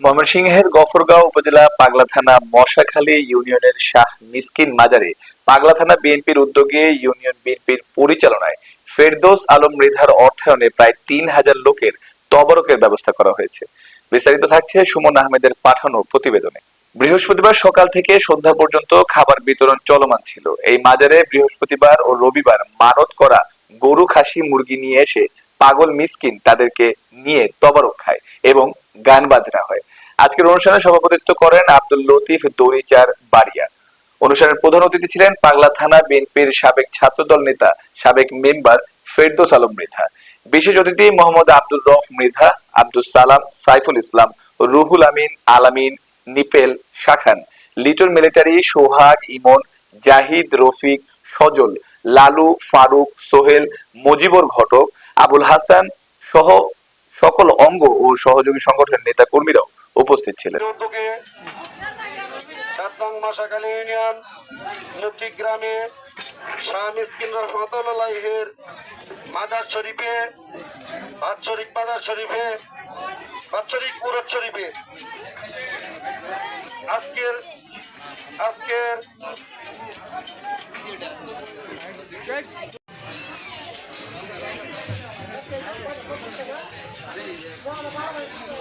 ময়মনসিংহের গফরগাঁও উপজেলা পাগলা থানা মশাখালী ইউনিয়নের শাহ মিসকিন মাজারে পাগলা থানা বিএনপির উদ্যোগে ইউনিয়ন বিএনপির পরিচালনায় ফেরদৌস আলম মৃধার অর্থায়নে প্রায় তিন হাজার লোকের তবরকের ব্যবস্থা করা হয়েছে। বিস্তারিত থাকছে সুমন আহমেদের পাঠানো প্রতিবেদনে। বৃহস্পতিবার সকাল থেকে সন্ধ্যা পর্যন্ত খাবার বিতরণ চলমান ছিল। এই মাজারে বৃহস্পতিবার ও রবিবার মানত করা গরু, খাসি, মুরগি নিয়ে এসে পাগল মিসকিন তাদেরকে নিয়ে তবারক খায় এবং গান বাজনা হয়। আজকের অনুষ্ঠানে সভাপতিত্ব করেন আব্দুল লতিফ দড়িচার বাড়িয়া। অনুষ্ঠানের প্রধান অতিথি ছিলেন পাগলা থানা বিএনপির সাবেক ছাত্রদল নেতা, সাবেক মেম্বার ফেরদৌস আলম মৃধা। বিশেষ অতিথি Mohammad Abdul Rauf Mridha Abdul Salam, Saiful Islam, Ruhul Amin, Alamin, nipple Shakhan, little military, Sohag, Emon, Zahid, Rafiq, Sajal, Lalu, Faruk, Sohel, Mojibor Ghatak, Abul Hasan সহ সকল অঙ্গ ও সহযোগী সংগঠনের নেতা কর্মীরাও উপস্থিত ছিলেন। গ্রামে শরীফে, বাৎসরিক মাজার শরীফে, বাৎসরিক শরীফে আজকের আজকের Come on, come on.